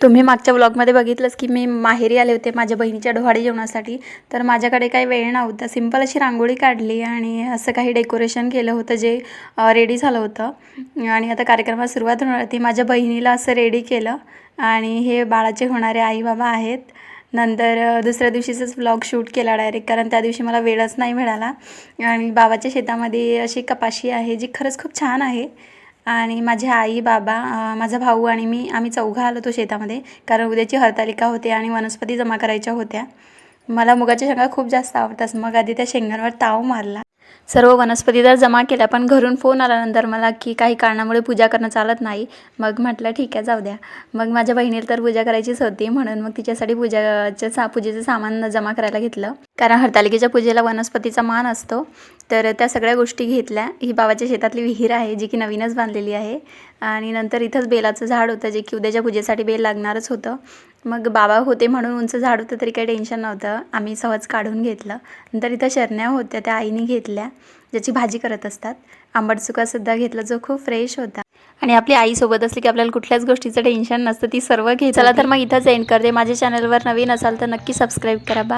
तुम्ही मागच्या व्लॉगमध्ये बघितलंच की मी माहेरी आले होते माझ्या बहिणीच्या डोहाळे जेवणासाठी. तर माझ्याकडे काही वेळ नव्हता. सिंपल अशी रांगोळी काढली आणि असं काही डेकोरेशन केलं होतं जे रेडी झालं होतं. आणि आता कार्यक्रमाला सुरुवात होणार होती माझ्या बहिणीला असं रेडी केलं आणि हे बाळाचे होणारे आई बाबा आहेत. नंतर दुसऱ्या दिवशीचंच व्लॉग शूट केला डायरेक्ट कारण त्या दिवशी मला वेळच नाही मिळाला. आणि बाबाच्या शेतामध्ये अशी कपाशी आहे जी खरंच खूप छान आहे. आणि माझे आई बाबा माझा भाऊ आणि मी आम्ही चौघं आलो होतो शेतामध्ये. कारण उद्याची हरतालिका होती आणि वनस्पती जमा करायच्या होत्या. मला मुगाच्या शेंगा खूप जास्त आवडतात. मग आधी त्या शेंगांवर ताव मारला. सर्व वनस्पती तर जमा केल्या पण घरून फोन आल्यानंतर मला की काही कारणामुळे पूजा करणं चालत नाही. मग म्हटलं ठीक आहे जाऊ द्या. मग माझ्या बहिणीला तर पूजा करायचीच होती म्हणून मग तिच्यासाठी पूजाचं सा पूजेचं सामान जमा करायला घेतलं. कारण हरतालिकेच्या पूजेला वनस्पतीचा मान असतो. तर त्या सगळ्या गोष्टी घेतल्या. ही बाबाच्या शेतातली विहीर आहे जी की नवीनच बांधलेली आहे. आणि नंतर इथंच बेलाचं झाड होतं जे की उद्याच्या पूजेसाठी बेल लागणारच होतं. मग बाबा होते म्हणून उंच झाड होतं तरी काही टेन्शन नव्हतं. आम्ही सहज काढून घेतलं. नंतर इथं शरण्या होत्या त्या आईने घेतल्या ज्याची भाजी करत असतात. आंबट घेतला जो खूप फ्रेश होता. आणि आपली आई सोबत असली की आपल्याला कुठल्याच गोष्टीचं टेन्शन नसतं ती सर्व घे चला तर मग इथंच एंड करते. माझ्या चॅनलवर नवीन असाल तर नक्की सबस्क्राईब करा. बा